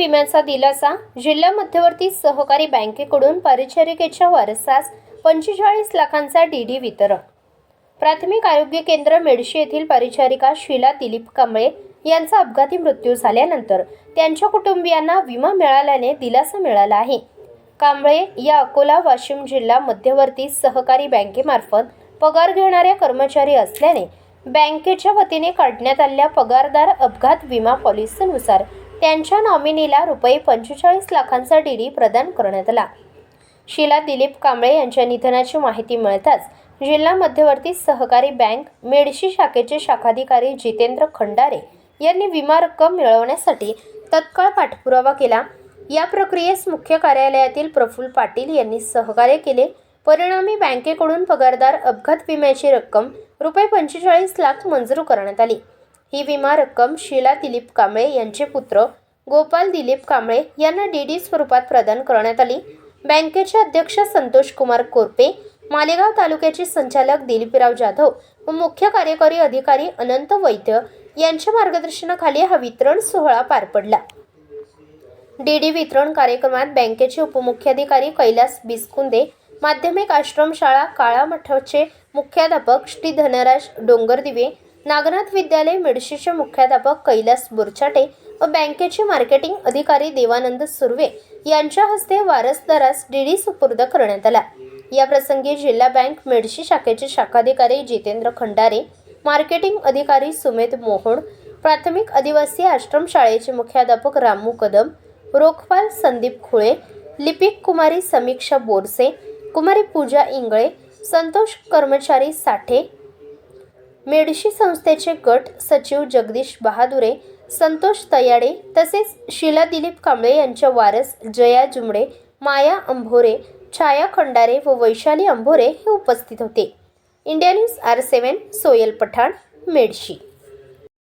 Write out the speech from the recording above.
विम्याचा दिलासा जिल्हा मध्यवर्ती सहकारी बँकेकडून परिचारिकेच्या वारसास पंचेचाळीस लाखांचा डी डी वितरण. प्राथमिक आरोग्य केंद्र मेडशी येथील परिचारिका शीला दिलीप कांबळे यांचा अपघाती मृत्यू झाल्यानंतर त्यांच्या कुटुंबियांना विमा मिळाल्याने दिलासा मिळाला आहे. कांबळे या अकोला वाशिम जिल्हा मध्यवर्ती सहकारी बँकेमार्फत पगार घेणाऱ्या कर्मचारी असल्याने बँकेच्या वतीने काढण्यात आलेल्या पगारदार अपघात विमा पॉलिसीनुसार त्यांच्या नॉमिनीला रुपये पंचेचाळीस लाखांचा डीडी प्रदान करण्यात आला. शीला दिलीप कांबळे यांच्या निधनाची माहिती मिळताच जिल्हा मध्यवर्ती सहकारी बँक मेडशी शाखेचे शाखाधिकारी जितेंद्र खंडारे यांनी विमा रक्कम मिळवण्यासाठी तत्काळ पाठपुरावा केला. या प्रक्रियेस मुख्य कार्यालयातील प्रफुल्ल पाटील यांनी सहकार्य केले. परिणामी बँकेकडून पगारदार अपघात विम्याची रक्कम रुपये पंचेचाळीस लाख मंजूर करण्यात आली. ही विमा रक्कम शीला दिलीप कांबळे यांचे पुत्र गोपाल दिलीप कांबळे यांना डी डी स्वरूपात प्रदान करण्यात आली. बँकेचे अध्यक्ष संतोष कुमार कोरपे मालेगाव तालुक्याचे संचालक दिलीपराव जाधव व मुख्य कार्यकारी अधिकारी अनंत वैद्य यांच्या मार्गदर्शनाखाली हा वितरण सोहळा पार पडला. डी डी वितरण कार्यक्रमात बँकेचे उपमुख्याधिकारी कैलास बिस्कुंदे माध्यमिक आश्रमशाळा काळा मठाचे मुख्याध्यापक श्री धनराज डोंगरदिवे नागनाथ विद्यालय मेडशीचे मुख्याध्यापक कैलास बुरछाटे व बँकेचे मार्केटिंग अधिकारी देवानंद सुर्वे यांच्या हस्ते वारसदारास डीडी सुपूर्द करण्यात आला. या प्रसंगी जिल्हा बँक मेडशी शाखेचे शाखाधिकारी जितेंद्र खंडारे मार्केटिंग अधिकारी सुमेध मोहोड प्राथमिक आदिवासी आश्रमशाळेचे मुख्याध्यापक रामू कदम रोखपाल संदीप खुळे लिपिक कुमारी समीक्षा बोरसे कुमारी पूजा इंगळे संतोष कर्मचारी साठे मेडशी संस्थेचे गट सचिव जगदीश बहादुरे संतोष तयाडे तसेच शीला दिलीप कांबळे यांच्या वारस जया जुमडे माया अंभोरे छाया खंडारे व वैशाली अंभोरे हे उपस्थित होते. India news R seven Soyal Pathan Medshi.